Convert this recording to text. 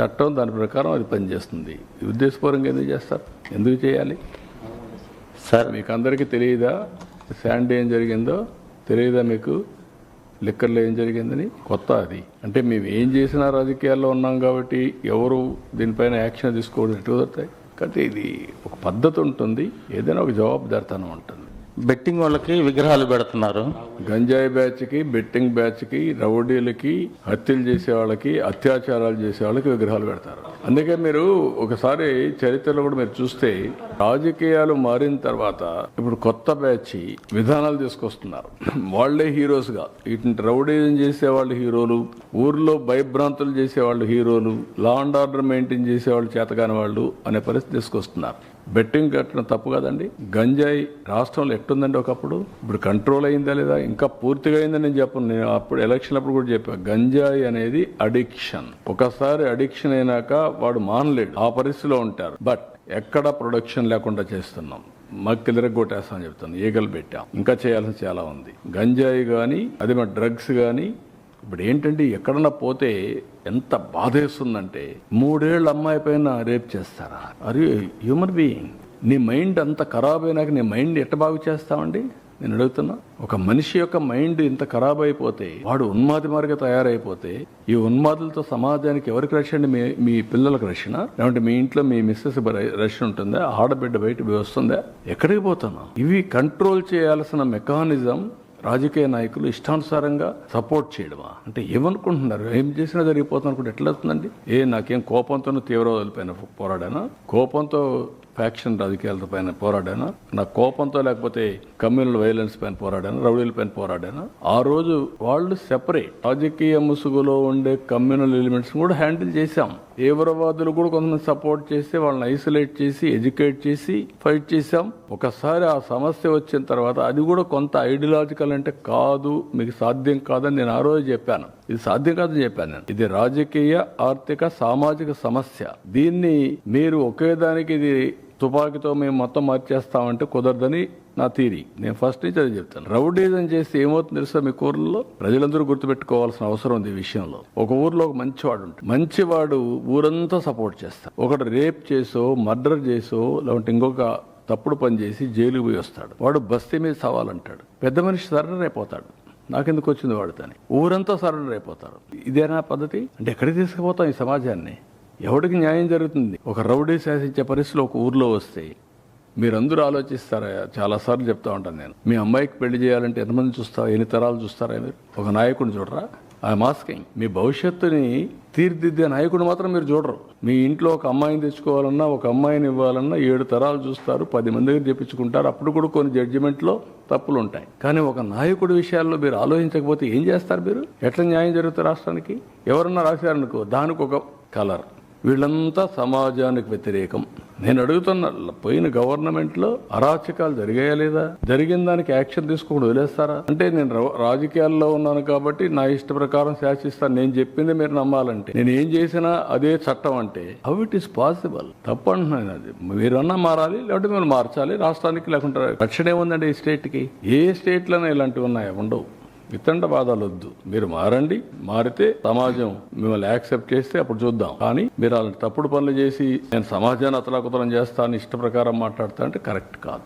చట్టం దాని ప్రకారం అది పనిచేస్తుంది. ఉద్దేశపూర్వకంగా ఎందుకు చేస్తారు? ఎందుకు చేయాలి? సార్ మీకు అందరికీ తెలియదా? శాండ్ ఏం జరిగిందో? తెలియదా మీకు? లిక్కర్లో ఏం జరిగిందని? కొత్త అది. అంటే మేము ఏం చేసినా రాజకీయాల్లో ఉన్నాం కాబట్టి ఎవరు దీనిపైన యాక్షన్ తీసుకోవడం ఎటు కుదురుతాయి? కాబట్టి ఇది ఒక పద్ధతి ఉంటుంది. ఏదైనా ఒక జవాబుదారితనం ఉంటుంది. బెట్టింగ్ వాళ్ళకి విగ్రహాలు పెడుతున్నారు. గంజాయి బ్యాచ్కి బెట్టింగ్ బ్యాచ్కి రౌడీలకి హత్యలు చేసే వాళ్ళకి అత్యాచారాలు చేసే వాళ్ళకి విగ్రహాలు పెడతారు. అందుకే మీరు ఒకసారి చరిత్రలో కూడా మీరు చూస్తే రాజకీయాలు మారిన తర్వాత ఇప్పుడు కొత్త బ్యాచ్ విధానాలు తీసుకొస్తున్నారు. వాళ్ళే హీరోస్గా ఇటు రౌడీజం చేసే వాళ్ళు హీరోలు ఊర్లో భయభ్రాంతులు చేసే వాళ్ళు హీరోలు లా అండ్ ఆర్డర్ మెయింటైన్ చేసే వాళ్ళు చేతకాని వాళ్ళు అనే పరిస్థితి తీసుకొస్తున్నారు. బెట్టింగ్ కట్టడం తప్పు కదండి. గంజాయి రాష్ట్రంలో ఎట్టుందండి ఒకప్పుడు? ఇప్పుడు కంట్రోల్ అయిందా లేదా? ఇంకా పూర్తిగా అయిందని నేను చెప్పను. నేను అప్పుడు ఎలక్షన్ అప్పుడు కూడా చెప్పా. గంజాయి అనేది అడిక్షన్ ఒకసారి అడిక్షన్ అయినాక వాడు మానలేడు. ఆ పరిస్థితిలో ఉంటారు. బట్ ఎక్కడ ప్రొడక్షన్ లేకుండా చేస్తున్నాం. మక్కిలిర కొట్టేస్తామని చెప్తాను ఈగలు పెట్టాం. ఇంకా చేయాల్సిన చాలా ఉంది. గంజాయి కానీ అది మా డ్రగ్స్ కానీ ఇప్పుడు ఏంటంటే ఎక్కడన్నా పోతే ఎంత బాధేస్తుందంటే మూడేళ్ళ అమ్మాయి పైన రేప్ చేస్తారా? అరే హ్యూమన్ బీయింగ్ నీ మైండ్ అంత ఖరాబ్ అయినాక నీ మైండ్ ఎట్ట బాగు చేస్తామండి? నేను అడుగుతున్నా ఒక మనిషి యొక్క మైండ్ ఇంత ఖరాబ్ అయిపోతే వాడు ఉన్మాది మార్గ తయారైపోతే ఈ ఉన్మాదులతో సమాజానికి ఎవరికి రక్షణ మీ మీ పిల్లలకు రక్షణ? లేదంటే మీ ఇంట్లో మీ మిస్సెస్ రక్షణ ఉంటుందా? ఆడబిడ్డ బయట వస్తుందా? ఎక్కడికి పోతున్నాం? ఇవి కంట్రోల్ చేయాల్సిన మెకానిజం రాజకీయ నాయకులు ఇష్టానుసారంగా సపోర్ట్ చేయడమా? అంటే ఏమనుకుంటున్నారు? ఏం చేసినా జరిగిపోతుంది అనుకుంటే ఎట్లా అవుతుందండి? ఏ నాకేం కోపంతో తీవ్రవాదులపైన పోరాడానా? కోపంతో ఫ్యాక్షన్ రాజకీయాల పైన పోరాడాను. నా కోపంతో లేకపోతే కమ్యూనల్ వైలెన్స్ పైన పోరాడాను రౌడీల పైన పోరాడాను. ఆ రోజు వాళ్ళు సెపరేట్ రాజకీయ ముసుగులో ఉండే కమ్యూనల్ ఎలిమెంట్స్ కూడా హ్యాండిల్ చేశాం. తీవ్రవాదులు కూడా కొంతమంది సపోర్ట్ చేసి వాళ్ళని ఐసోలేట్ చేసి ఎడ్యుకేట్ చేసి ఫైట్ చేశాం. ఒకసారి ఆ సమస్య వచ్చిన తర్వాత అది కూడా కొంత ఐడియాలజికల్ అంటే కాదు మీకు సాధ్యం కాదని నేను ఆ రోజు చెప్పాను. ఇది సాధ్యం కాదని చెప్పాను నేను. ఇది రాజకీయ ఆర్థిక సామాజిక సమస్య. దీన్ని మీరు ఒకే దానికి ఇది తుపాకీతో మేము మొత్తం మార్చేస్తామంటే కుదరదని నా థీరీ నేను ఫస్ట్ నుంచి అది చెప్తాను. రౌడీజం చేస్తే ఏమవుతుంది తెలుసా మీ ఊర్లో ప్రజలందరూ గుర్తుపెట్టుకోవాల్సిన అవసరం ఉంది ఈ విషయంలో. ఒక ఊర్లో ఒక మంచివాడు ఉంటాడు. మంచివాడు ఊరంతా సపోర్ట్ చేస్తాడు. ఒకడు రేప్ చేసో మర్డర్ చేసో లేదంటే ఇంకొక తప్పుడు పని చేసి జైలుకి పోయి వస్తాడు. వాడు బస్తీ మీద సవాలంటాడు. పెద్ద మనిషి సరెండర్ అయిపోతాడు. నాకెందుకు వచ్చింది వాడితోని? ఊరంతా సరెండర్ అయిపోతారు. ఇదేనా పద్ధతి? అంటే ఎక్కడికి తీసుకుపోతాం ఈ సమాజాన్ని? ఎవడికి న్యాయం జరుగుతుంది? ఒక రౌడీ శాసించే పరిస్థితులు ఒక ఊర్లో వస్తే మీరందరూ ఆలోచిస్తారా? చాలాసార్లు చెప్తా ఉంటాను నేను. మీ అమ్మాయికి పెళ్ళి చేయాలంటే ఎంతమంది చూస్తారా? ఎన్ని తరాలు చూస్తారా మీరు? ఒక నాయకుడిని చూడరా? ఆ మాస్కింగ్ మీ భవిష్యత్తుని తీర్దిద్దే నాయకుడు మాత్రం మీరు చూడరు. మీ ఇంట్లో ఒక అమ్మాయిని తెచ్చుకోవాలన్నా ఒక అమ్మాయిని ఇవ్వాలన్నా ఏడు తరాలు చూస్తారు పది మంది దగ్గర చెప్పించుకుంటారు. అప్పుడు కూడా కొన్ని జడ్జిమెంట్లో తప్పులు ఉంటాయి. కానీ ఒక నాయకుడి విషయాల్లో మీరు ఆలోచించకపోతే ఏం చేస్తారు మీరు? ఎట్లా న్యాయం జరుగుతుంది రాష్ట్రానికి? ఎవరన్నా రాశారనుకో దానికి ఒక కలర్ వీళ్ళంతా సమాజానికి వ్యతిరేకం. నేను అడుగుతున్న పోయిన గవర్నమెంట్లో అరాచకాలు జరిగాయా లేదా? జరిగిన దానికి యాక్షన్ తీసుకోకుండా వదిలేస్తారా? అంటే నేను రా- రాజకీయాల్లో ఉన్నాను కాబట్టి నా ఇష్ట ప్రకారం శాసిస్తాను నేను చెప్పింది మీరు నమ్మాలంటే. నేను ఏం చేసినా అదే చట్టం అంటే హౌ ఇట్ ఈస్ పాసిబుల్. తప్పు అంటున్నాను అది. మీరన్నా మారాలి లేకపోతే మీరు మార్చాలి రాష్ట్రానికి లేకుంటే రక్షణ ఏముందండి ఈ స్టేట్కి? ఏ స్టేట్లోనే ఇలాంటివి ఉన్నాయా? ఉండవు. వితండ బాధలు వద్దు మీరు మారండి మారితే సమాజం మిమ్మల్ని యాక్సెప్ట్ చేస్తే అప్పుడు చూద్దాం. కానీ మీరు అలాంటి తప్పుడు పనులు చేసి నేను సమాజాన్ని అతలాకుతలం చేస్తాను ఇష్ట ప్రకారం మాట్లాడతా అంటే కరెక్ట్ కాదు.